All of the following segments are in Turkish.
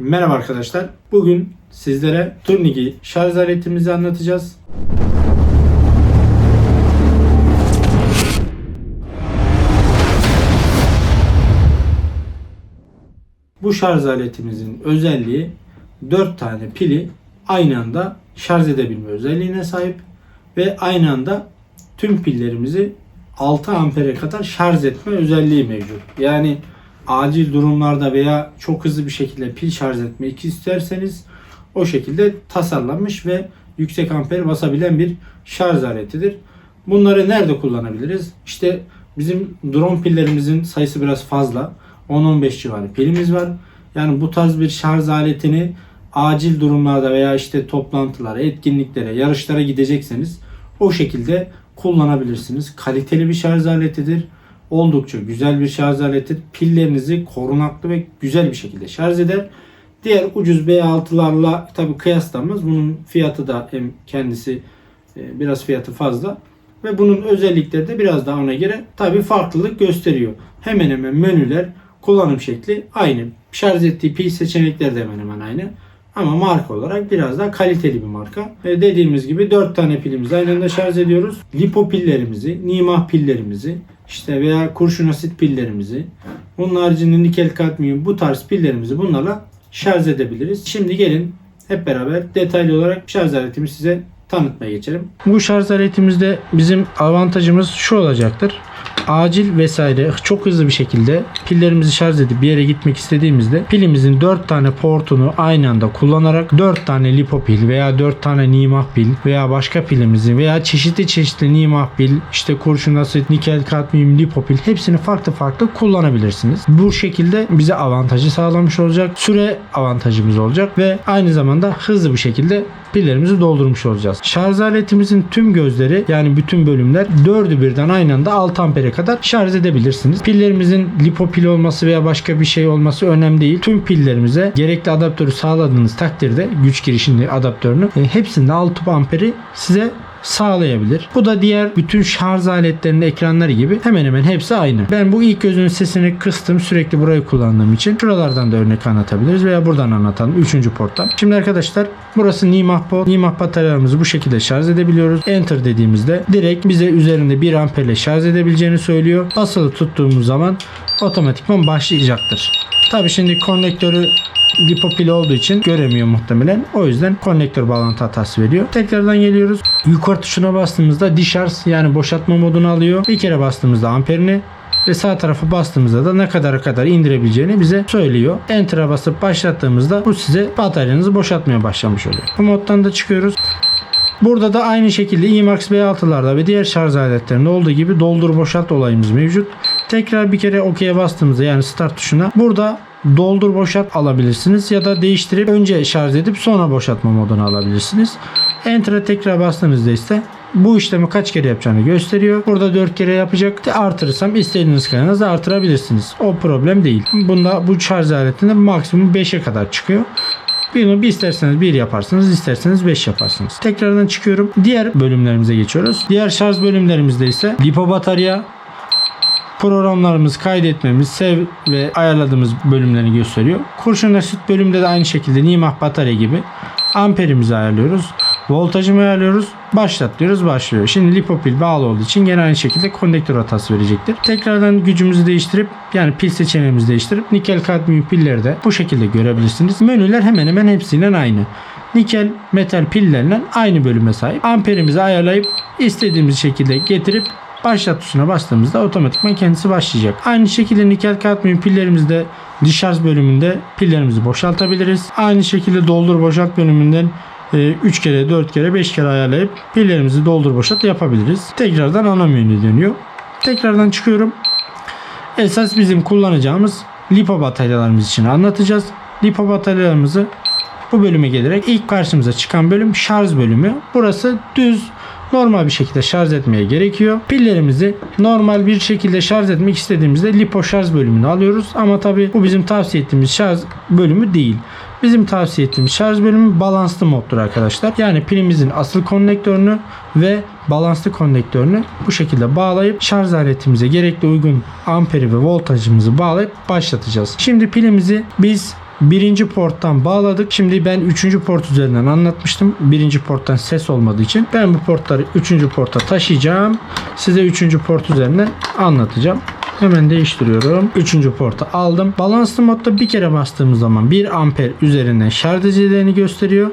Merhaba arkadaşlar. Bugün sizlere Turnigi şarj aletimizi anlatacağız. Bu şarj aletimizin özelliği 4 tane pili aynı anda şarj edebilme özelliğine sahip ve aynı anda tüm pillerimizi 6 ampere kadar şarj etme özelliği mevcut. Yani acil durumlarda veya çok hızlı bir şekilde pil şarj etmek isterseniz o şekilde tasarlanmış ve yüksek amper basabilen bir şarj aletidir. Bunları nerede kullanabiliriz? İşte bizim drone pillerimizin sayısı biraz fazla. 10-15 civarı pilimiz var. Yani bu tarz bir şarj aletini acil durumlarda veya işte toplantılara, etkinliklere, yarışlara gidecekseniz o şekilde kullanabilirsiniz. Kaliteli bir şarj aletidir. Oldukça güzel bir şarj aleti. Pillerinizi korunaklı ve güzel bir şekilde şarj eder. Diğer ucuz B6'larla tabi kıyaslanmaz. Bunun fiyatı da hem kendisi e, biraz fiyatı fazla. Ve bunun özellikleri de biraz daha ona göre tabi farklılık gösteriyor. Hemen hemen menüler, kullanım şekli aynı. Şarj ettiği pil seçenekleri de hemen hemen aynı. Ama marka olarak biraz daha kaliteli bir marka. Ve dediğimiz gibi 4 tane pilimizi aynı anda şarj ediyoruz. Lipo pillerimizi, Nimah pillerimizi, işte veya kurşun asit pillerimizi, bunun haricinde nikel kadmiyum bu tarz pillerimizi bunlarla şarj edebiliriz. Şimdi gelin hep beraber detaylı olarak şarj aletimi size tanıtmaya geçelim. Bu şarj aletimizde bizim avantajımız şu olacaktır. Acil vesaire çok hızlı bir şekilde pillerimizi şarj edip bir yere gitmek istediğimizde pilimizin 4 tane portunu aynı anda kullanarak 4 tane lipo pil veya 4 tane nimah pil veya başka pilimizi veya çeşitli çeşitli nimah pil işte kurşun asit, nikel kadmiyum, lipo pil hepsini farklı farklı kullanabilirsiniz. Bu şekilde bize avantajı sağlamış olacak. Süre avantajımız olacak ve aynı zamanda hızlı bir şekilde pillerimizi doldurmuş olacağız. Şarj aletimizin tüm gözleri yani bütün bölümler 4'ü birden aynı anda 6 ampere kadar şarj edebilirsiniz. Pillerimizin lipo pil olması veya başka bir şey olması önemli değil. Tüm pillerimize gerekli adaptörü sağladığınız takdirde güç girişini adaptörünü e, hepsinde 6 amperi size sağlayabilir. Bu da diğer bütün şarj aletlerinin ekranları gibi hemen hemen hepsi aynı. Ben bu ilk gözün sesini kıstım sürekli burayı kullandığım için. Şuralardan da örnek anlatabiliriz veya buradan anlatalım. Üçüncü porttan. Şimdi arkadaşlar burası Nimah port. Nimah bataryalarımızı bu şekilde şarj edebiliyoruz. Enter dediğimizde direkt bize üzerinde 1 amperle şarj edebileceğini söylüyor. Basılı tuttuğumuz zaman otomatikman başlayacaktır. Tabi şimdi konnektörü lipopil olduğu için göremiyor muhtemelen. O yüzden konnektör bağlantı hatası veriyor. Tekrardan geliyoruz. Yukarı tuşuna bastığımızda discharge yani boşaltma modunu alıyor. Bir kere bastığımızda amperini ve sağ tarafa bastığımızda da ne kadar kadar indirebileceğini bize söylüyor. Enter'a basıp başlattığımızda bu size bataryanızı boşaltmaya başlamış oluyor. Bu moddan da çıkıyoruz. Burada da aynı şekilde IMAX B6'larda ve diğer şarj aletlerinde olduğu gibi doldur boşalt olayımız mevcut. Tekrar bir kere OK'ye bastığımızda yani start tuşuna burada doldur boşalt alabilirsiniz ya da değiştirip önce şarj edip sonra boşaltma modunu alabilirsiniz. Enter'a tekrar bastığınızda ise bu işlemi kaç kere yapacağını gösteriyor. Burada 4 kere yapacak. Artırırsam istediğiniz kadar hızla artırabilirsiniz. O problem değil. Bunda bu şarj aletinde maksimum 5'e kadar çıkıyor. Bunu bir isterseniz 1 yaparsınız, isterseniz 5 yaparsınız. Tekrardan çıkıyorum. Diğer bölümlerimize geçiyoruz. Diğer şarj bölümlerimizde ise lipo batarya, programlarımız kaydetmemiz, sev ve ayarladığımız bölümlerini gösteriyor. Kurşun asit bölümde de aynı şekilde Nimah batarya gibi amperimizi ayarlıyoruz. Voltajımı ayarlıyoruz. Başlat diyoruz başlıyor. Şimdi lipopil bağlı olduğu için gene aynı şekilde konnektör hatası verecektir. Tekrardan gücümüzü değiştirip yani pil seçeneğimizi değiştirip nikel kadmiyum pilleri de bu şekilde görebilirsiniz. Menüler hemen hemen hepsinden aynı. Nikel metal pillerinden aynı bölüme sahip. Amperimizi ayarlayıp istediğimiz şekilde getirip başlat tuşuna bastığımızda otomatikman kendisi başlayacak. Aynı şekilde nikel kadmiyum pillerimizde discharge bölümünde pillerimizi boşaltabiliriz. Aynı şekilde doldur boşalt bölümünden 3 kere, 4 kere, 5 kere ayarlayıp pillerimizi doldur boşalt yapabiliriz. Tekrardan ana menü dönüyor. Tekrardan çıkıyorum. Esas bizim kullanacağımız lipo bataryalarımız için anlatacağız. Lipo bataryalarımızı bu bölüme gelerek ilk karşımıza çıkan bölüm şarj bölümü. Burası düz normal bir şekilde şarj etmeye gerekiyor. Pillerimizi normal bir şekilde şarj etmek istediğimizde lipo şarj bölümünü alıyoruz. Ama tabi bu bizim tavsiye ettiğimiz şarj bölümü değil. Bizim tavsiye ettiğimiz şarj bölümü balanslı moddur arkadaşlar. Yani pilimizin asıl konnektörünü ve balanslı konnektörünü bu şekilde bağlayıp şarj aletimize gerekli uygun amperi ve voltajımızı bağlayıp başlatacağız. Şimdi pilimizi biz birinci porttan bağladık. Şimdi ben üçüncü port üzerinden anlatmıştım. Birinci porttan ses olmadığı için ben bu portları üçüncü porta taşıyacağım. Size üçüncü port üzerinden anlatacağım. Hemen değiştiriyorum. Üçüncü portu aldım. Balanslı modda bir kere bastığımız zaman 1 amper üzerinden şarj edicilerini gösteriyor.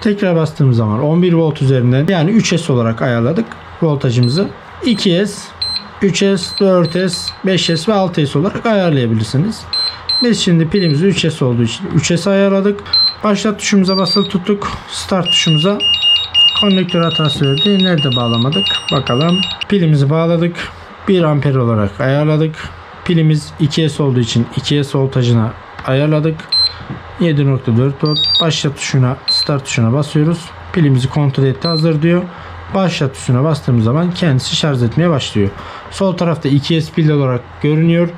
Tekrar bastığımız zaman 11 volt üzerinden yani 3S olarak ayarladık voltajımızı. 2S, 3S, 4S, 5S ve 6S olarak ayarlayabilirsiniz. Biz şimdi pilimizi 3S olduğu için 3S ayarladık. Başlat tuşumuza basılı tuttuk. Start tuşumuza konnektör hatası verdi. Nerede bağlamadık? Bakalım. Pilimizi bağladık. 1 amper olarak ayarladık. Pilimiz 2S olduğu için 2S voltajına ayarladık. 7.4 volt. Başlat tuşuna, start tuşuna basıyoruz. Pilimizi kontrol etti, hazır diyor. Başlat tuşuna bastığımız zaman kendisi şarj etmeye başlıyor. Sol tarafta 2S pil olarak görünüyor.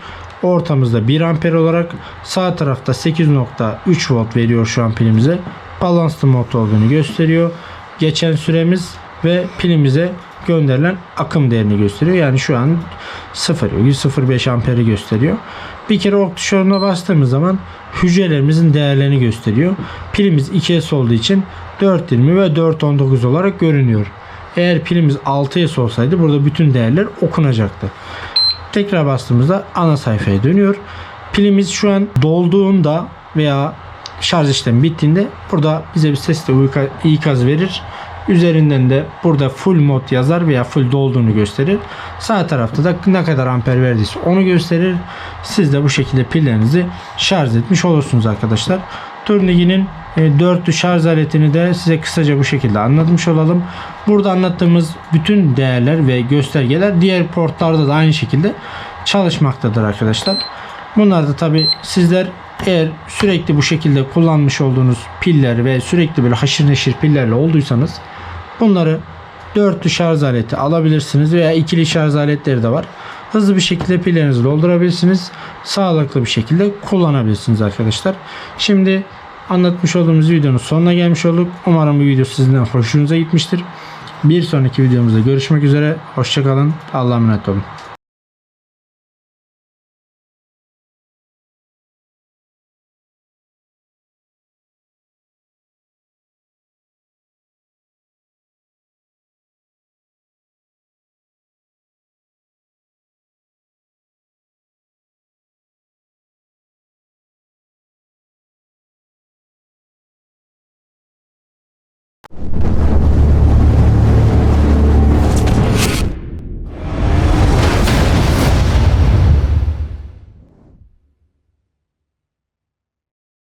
Ortamızda 1 amper olarak sağ tarafta 8.3 volt veriyor şu an pilimize. Balanslı mod olduğunu gösteriyor. Geçen süremiz ve pilimize gönderilen akım değerini gösteriyor. Yani şu an 0,05 amperi gösteriyor. Bir kere ok tuşuna bastığımız zaman hücrelerimizin değerlerini gösteriyor. Pilimiz 2S olduğu için 420 ve 419 olarak görünüyor. Eğer pilimiz 6S olsaydı burada bütün değerler okunacaktı. Tekrar bastığımızda ana sayfaya dönüyor. Pilimiz şu an dolduğunda veya şarj işlemi bittiğinde burada bize bir sesle ikaz verir. Üzerinden de burada full mod yazar veya full dolduğunu gösterir. Sağ tarafta da ne kadar amper verdiyse onu gösterir. Siz de bu şekilde pillerinizi şarj etmiş olursunuz arkadaşlar. Turnigi'nin e, dörtlü şarj aletini de size kısaca bu şekilde anlatmış olalım. Burada anlattığımız bütün değerler ve göstergeler diğer portlarda da aynı şekilde çalışmaktadır arkadaşlar. Bunlar da tabi sizler eğer sürekli bu şekilde kullanmış olduğunuz piller ve sürekli böyle haşır neşir pillerle olduysanız bunları dörtlü şarj aleti alabilirsiniz veya ikili şarj aletleri de var. Hızlı bir şekilde pillerinizi doldurabilirsiniz. Sağlıklı bir şekilde kullanabilirsiniz arkadaşlar. Şimdi anlatmış olduğumuz videonun sonuna gelmiş olduk. Umarım bu video sizden hoşunuza gitmiştir. Bir sonraki videomuzda görüşmek üzere. Hoşçakalın. Allah'a emanet olun.